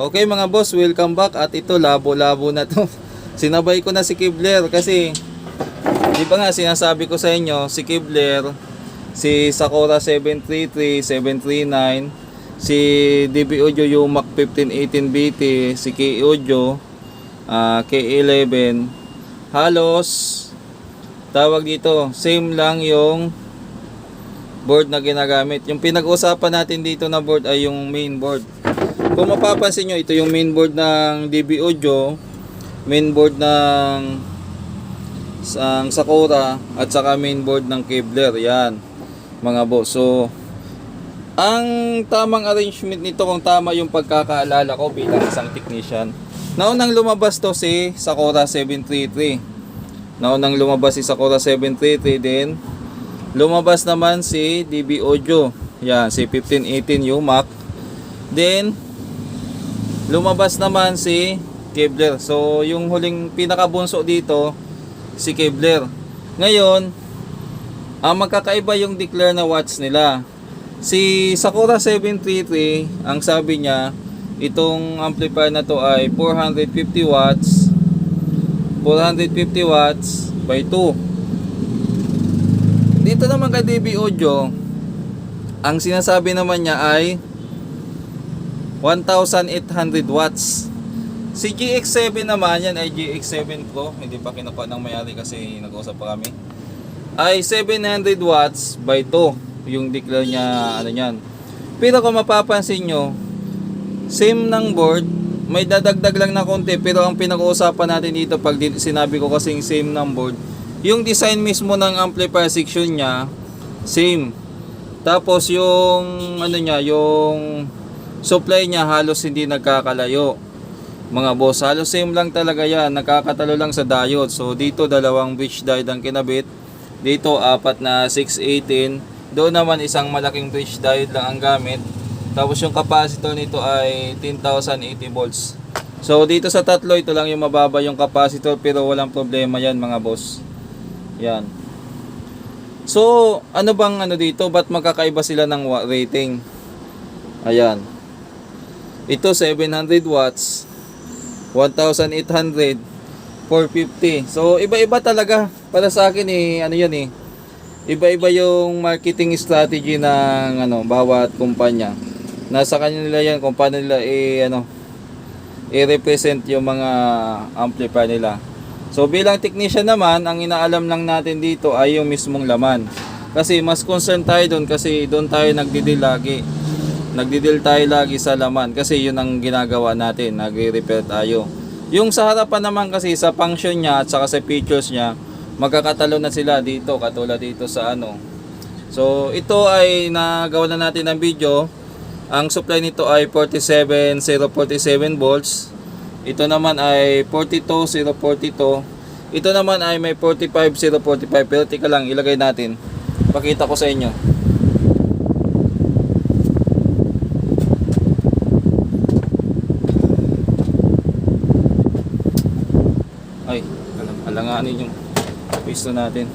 Okay mga boss, welcome back at ito labo-labo na to. Sinabay ko na si Kibler kasi di ba nga sinasabi ko sa inyo si Kibler, si Sakura 733, 739, si DB Audio Yumac 1518BT, si K Audio, ah, K11, halos tawag dito, same lang yung board na ginagamit. Yung pinag-usapan natin dito na board ay yung main board. Kung mapapansin nyo, ito yung main board ng DB Audio, main board ng sang Sakura at saka main board ng Kevlar. Yan, mga boss. So, ang tamang arrangement nito kung tama yung pagkakaalala ko bilang isang technician. Naunang lumabas to si Sakura 733. Naunang lumabas si Sakura 733 din. Lumabas naman si DB Audio. Yan, si 1518 Yumac. Then, lumabas naman si Kevlar. So, yung huling pinakabunso dito, si Kevlar. Ngayon, ang magkakaiba yung declare na watts nila. Si Sakura 733, ang sabi niya, itong amplifier na to ay 450 watts 450 watts by 2 dito naman kay DB Audio ang sinasabi naman niya ay 1,800 watts. Si GX7 naman yan ay GX7 Pro. Hindi pa kinukuha ng mayari kasi nag-usap pa kami. Ay 700 watts by 2 yung declare niya ano yan pero kung mapapansin nyo same ng board may dadagdag lang na konti pero ang pinag-uusapan natin dito pag sinabi ko kasing same ng board yung design mismo ng amplifier section niya same. Tapos yung ano niya yung supply niya halos hindi nagkakalayo mga boss halos same lang talaga yan nakakatalo lang sa diode so dito dalawang bridge diode ang kinabit dito apat na 618 doon naman isang malaking bridge diode lang ang gamit tapos yung capacitor nito ay 10,080 volts. So dito sa tatlo ito lang yung mababa yung capacitor pero walang problema yan mga boss. Yan. So ano bang ano dito? Ba't magkakaiba sila ng rating? Ayan. Ito 700 watts. 1,800. 450. So iba-iba talaga para sa akin eh ano yan eh. Iba-iba yung marketing strategy ng ano bawat kumpanya nasa kanila yan kung paano nila i ano i-represent yung mga amplifier nila. So bilang technician naman, ang inaalam lang natin dito ay yung mismong laman. Kasi mas concerned tayo doon kasi doon tayo nagdidil lagi. Nagdidil tayo lagi sa laman kasi yun ang ginagawa natin, nagre-repair tayo. Yung sa harapan naman kasi sa function niya at saka sa features niya, magkakatalo na sila dito katulad dito sa ano. So ito ay nagawa na natin ng video ang supply nito ay 47047 volts. Ito naman ay 42042. Ito naman ay may 45045. Pero tika lang, ilagay natin. Pakita ko sa inyo. Ay, alang alanganin yung pisto natin.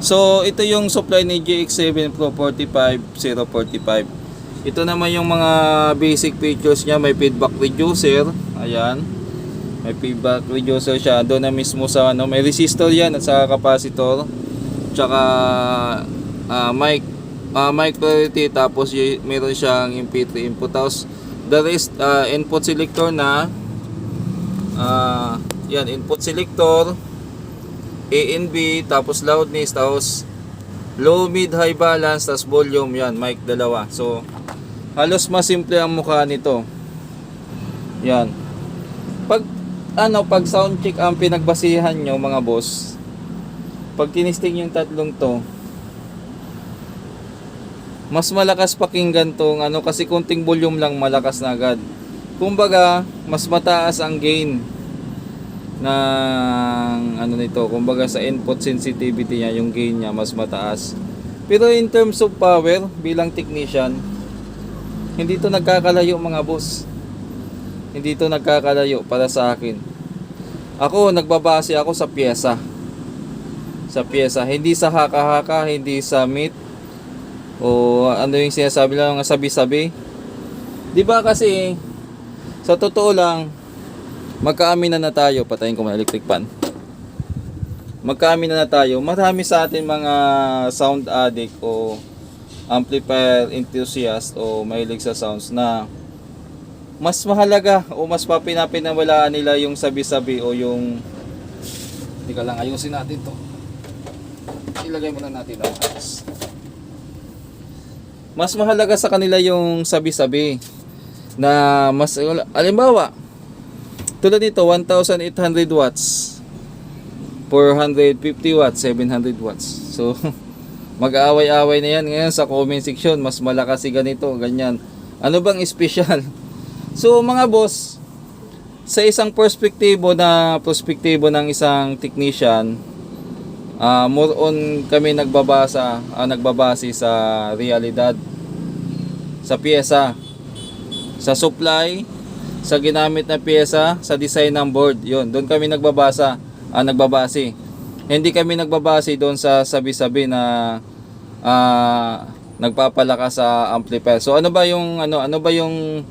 So, ito yung supply ni GX7 Pro 45045. Ito naman yung mga basic features niya. May feedback reducer. Ayan. May feedback reducer siya. Doon na mismo sa ano. May resistor yan at saka capacitor. Tsaka ah, mic ah, mic clarity. Tapos meron siyang MP3 input. Tapos the rest ah, input selector na ah, yan input selector A and B tapos loudness tapos low mid high balance tapos volume. Yan mic dalawa. So halos mas simple ang mukha nito. Yan. Pag ano pag sound check ang pinagbasihan nyo mga boss pag tinisting yung tatlong to mas malakas pakinggan tong ano kasi konting volume lang malakas na agad. Kumbaga mas mataas ang gain ng ano nito kumbaga sa input sensitivity niya yung gain niya mas mataas. Pero in terms of power bilang technician hindi to nagkakalayo mga boss. Hindi to nagkakalayo para sa akin. Ako nagbabase ako sa pyesa. Sa pyesa. Hindi sa haka-haka hindi sa meat o ano yung sinasabi lang sabi-sabi. Di ba kasi Sa totoo lang, magkaamin na tayo. Patayin ko mga electric fan. Magkaamin na tayo. Marami sa atin mga sound addict o amplifier enthusiast o mahilig sa sounds na mas mahalaga o mas papinapinawalaan nila yung sabi-sabi o yung Teka lang, ayusin natin to. Ilagay muna natin ang ayos. Mas mahalaga sa kanila yung sabi-sabi na mas alimbawa tulad nito 1800 watts 450 watts 700 watts. So mag-aaway-away na yan ngayon sa comment section. Mas malakas si ganito ganyan. Ano bang special? So mga boss sa isang perspektibo na perspektibo ng isang technician ah more on kami nagbabasa ah, nagbabase sa realidad sa pyesa sa supply sa ginamit na pyesa sa design ng board. Yon doon kami nagbabasa ah, nagbabase. Hindi kami nagbabase doon sa sabi-sabi na ah, nagpapalakas sa amplifier. So ano ba yung ano ano ba yung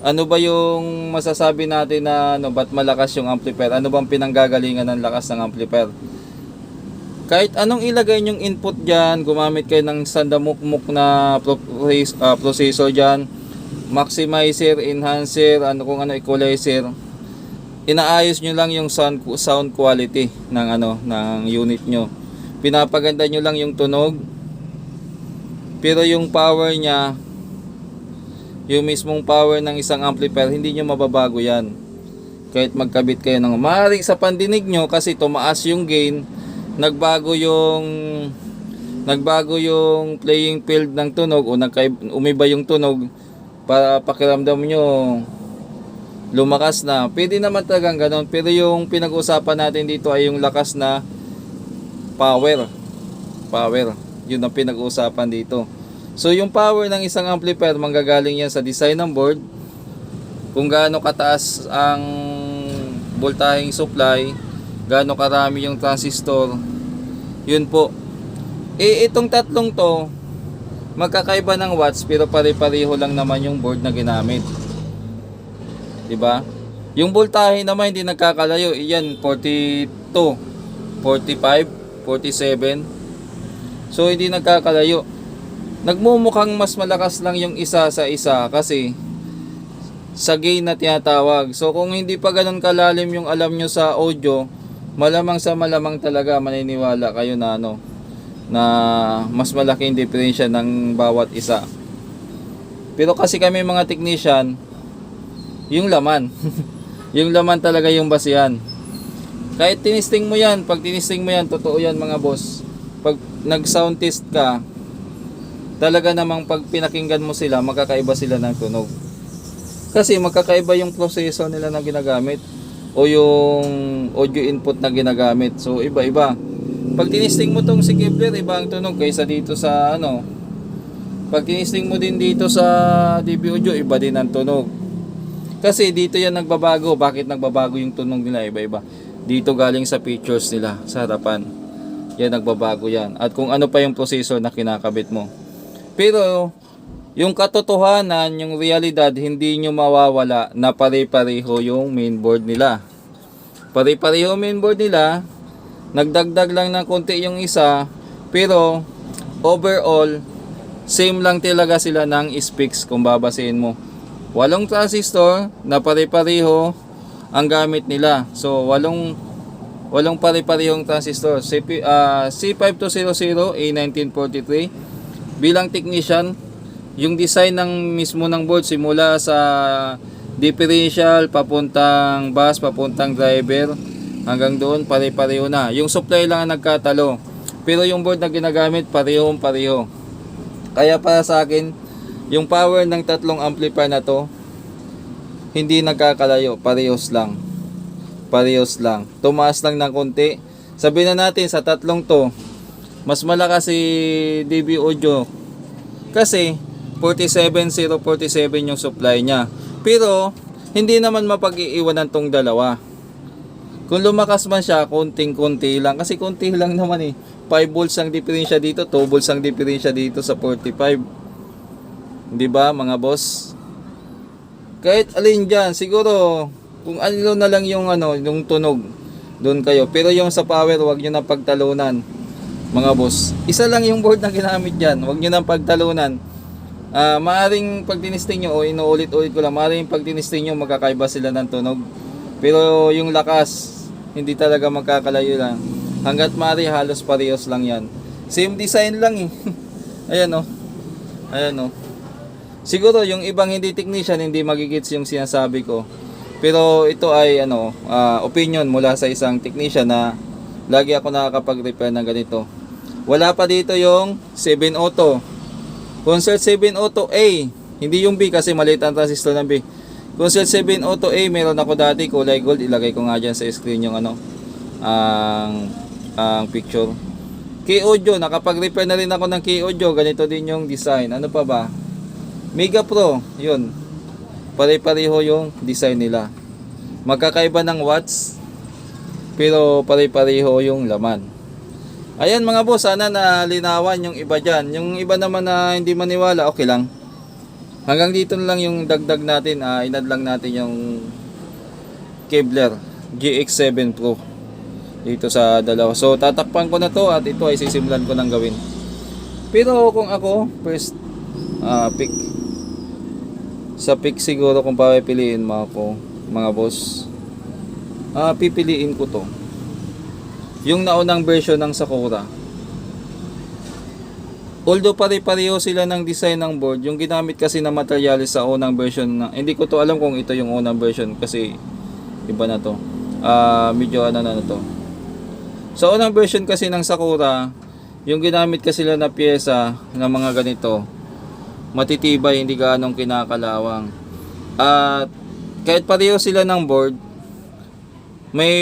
ano ba yung masasabi natin na ano ba't malakas yung amplifier? Ano bang pinanggagalingan ng lakas ng amplifier? Kahit anong ilagay nyong input dyan, gumamit kayo ng sandamukmuk na uh, processor dyan, maximizer, enhancer, ano kung ano, equalizer, inaayos nyo lang yung sound, sound quality ng ano ng unit nyo. Pinapaganda nyo lang yung tunog, pero yung power niya, yung mismong power ng isang amplifier, hindi nyo mababago yan. Kahit magkabit kayo ng maaaring sa pandinig nyo kasi tumaas yung gain, nagbago yung nagbago yung playing field ng tunog o nagka, umiba yung tunog para pakiramdam nyo lumakas na. Pwede naman talagang ganon. Pero yung pinag-usapan natin dito ay yung lakas na power. Power. Yun ang pinag-uusapan dito. So yung power ng isang amplifier manggagaling yan sa design ng board. Kung gaano kataas ang voltaheng supply, gaano karami yung transistor. Yun po. Eh itong tatlong to magkakaiba ng watts pero pare-pareho lang naman yung board na ginamit. 'Di ba? Yung voltahe naman hindi nagkakalayo. Iyan 42, 45, 47. So hindi nagkakalayo. Nagmumukhang mas malakas lang yung isa sa isa kasi sa gain na tinatawag. So kung hindi pa ganun kalalim yung alam nyo sa audio, malamang sa malamang talaga maniniwala kayo na ano na mas malaking diferensya ng bawat isa. Pero kasi kami mga technician, yung laman. yung laman talaga yung basihan. Kahit tinisting mo yan, pag tinisting mo yan, totoo yan mga boss. Pag nag-sound test ka, talaga namang pag pinakinggan mo sila, magkakaiba sila ng tunog. Kasi magkakaiba yung proseso nila na ginagamit o yung audio input na ginagamit. So iba-iba. Pag tinisting mo tong si Kepler, iba ang tunog kaysa dito sa ano. Pag tinisting mo din dito sa DB Audio, iba din ang tunog. Kasi dito yan nagbabago. Bakit nagbabago yung tunog nila? Iba-iba. Dito galing sa features nila, sa harapan. Yan nagbabago yan. At kung ano pa yung processor na kinakabit mo. Pero, yung katotohanan, yung realidad, hindi nyo mawawala na pare-pareho yung mainboard nila. Pare-pareho mainboard nila, nagdagdag lang ng konti yung isa, pero overall, same lang talaga sila ng specs kung babasehin mo. Walong transistor na pare-pareho ang gamit nila. So, walong walong pare-parehong transistor. CP, ah, C5200 A1943 bilang technician, yung design ng mismo ng board simula sa differential papuntang bus, papuntang driver hanggang doon pare-pareho na. Yung supply lang ang nagkatalo. Pero yung board na ginagamit parehong pareho. Kaya para sa akin, yung power ng tatlong amplifier na to hindi nagkakalayo, parehos lang. Parehos lang. Tumaas lang ng konti. Sabihin na natin sa tatlong to, mas malakas si DB Audio kasi 47047 yung supply niya. Pero hindi naman mapag-iiwanan tong dalawa. Kung lumakas man siya, konting-konti lang. Kasi konti lang naman eh. 5 volts ang diferensya dito, 2 volts ang diferensya dito sa 45. Di ba mga boss? Kahit alin dyan, siguro, kung ano na lang yung ano, yung tunog, doon kayo. Pero yung sa power, wag nyo na pagtalunan, mga boss. Isa lang yung board na ginamit dyan, wag nyo na pagtalunan. Ah, maaring pag tinisting nyo, o inuulit-ulit ko lang, maaring pag tinisting nyo, magkakaiba sila ng tunog. Pero yung lakas, hindi talaga magkakalayo lang. Hanggat maaari, halos parehas lang yan. Same design lang eh. Ayan oh. Ayan oh. Siguro yung ibang hindi technician hindi magigits yung sinasabi ko. Pero ito ay ano, ah, opinion mula sa isang technician na lagi ako nakakapag-repair ng ganito. Wala pa dito yung 7 auto. Concert 7 auto A, hindi yung B kasi maliit ang transistor ng B. Concert 7 auto A, meron ako dati kulay gold, ilagay ko nga dyan sa screen yung ano, ang ang picture. Key Audio, nakapag-repair na rin ako ng Key Audio, ganito din yung design. Ano pa ba? Mega Pro, yun. Pare-pareho yung design nila. Magkakaiba ng watts, pero pare-pareho yung laman. Ayan mga boss, sana na linawan yung iba dyan. Yung iba naman na hindi maniwala, okay lang. Hanggang dito lang yung dagdag natin, ah, inad lang natin yung Kevlar GX7 Pro dito sa dalawa. So tatakpan ko na to at ito ay sisimulan ko nang gawin. Pero kung ako, first ah, pick sa pick siguro kung papipiliin mo ako, mga boss. Ah, pipiliin ko to. Yung naunang version ng Sakura. Although pare-pareho sila ng design ng board, yung ginamit kasi na materials sa unang version na hindi ko to alam kung ito yung unang version kasi iba na to. Ah, medyo ano na, na to. Sa unang version kasi ng Sakura, yung ginamit kasi sila na pyesa ng mga ganito, matitibay, hindi gaanong kinakalawang. At kahit pareho sila ng board, may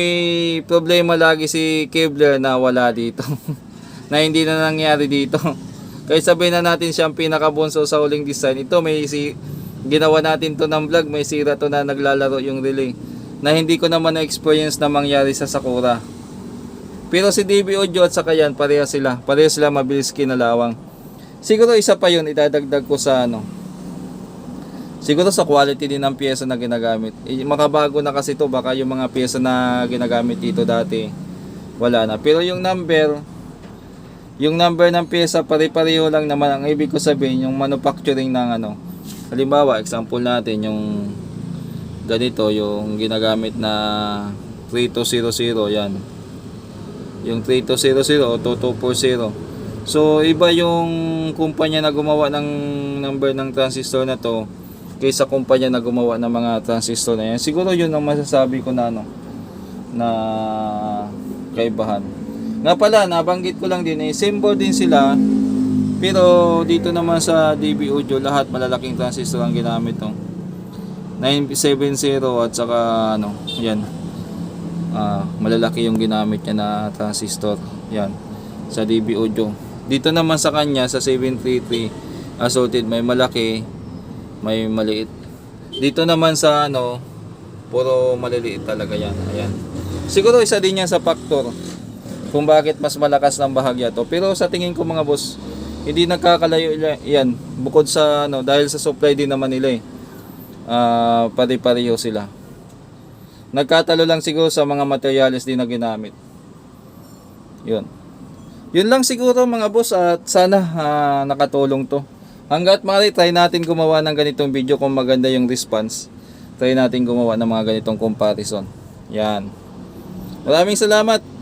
problema lagi si Kevlar na wala dito. na hindi na nangyari dito. Kahit sabihin na natin siyang pinakabunso sa huling design. Ito may si ginawa natin to ng vlog, may sira to na naglalaro yung relay. Na hindi ko naman na-experience na mangyari sa Sakura. Pero si DB Audio at saka yan, pareha sila. Pareha sila mabilis kinalawang. Siguro isa pa yun, idadagdag ko sa ano. Siguro sa quality din ng pyesa na ginagamit. Eh, makabago na kasi to baka yung mga pyesa na ginagamit dito dati wala na. Pero yung number, yung number ng pyesa pare-pareho lang naman. Ang ibig ko sabihin, yung manufacturing ng ano. Halimbawa, example natin, yung ganito, yung ginagamit na 3200, yan. Yung 3200 o 2240. So, iba yung kumpanya na gumawa ng number ng transistor na to kaysa kumpanya na gumawa ng mga transistor na yan. Siguro yun ang masasabi ko na ano, na kaibahan. Nga pala, nabanggit ko lang din eh, same board din sila, pero dito naman sa DB Audio, lahat malalaking transistor ang ginamit to. 970 at saka ano, yan. Ah, malalaki yung ginamit niya na transistor. Yan. Sa DB Audio. Dito naman sa kanya sa 733 assorted may malaki, may maliit. Dito naman sa ano, puro maliliit talaga yan. Ayan. Siguro isa din yan sa factor kung bakit mas malakas ng bahagya to. Pero sa tingin ko mga boss, hindi nagkakalayo yan. Bukod sa ano, dahil sa supply din naman nila eh. Ah, pare-pareho sila. Nagkatalo lang siguro sa mga materials din na ginamit. Yun. Yun lang siguro mga boss at sana ah, nakatulong to. Hanggat maaari try natin gumawa ng ganitong video kung maganda yung response. Try natin gumawa ng mga ganitong comparison. Yan. Maraming salamat.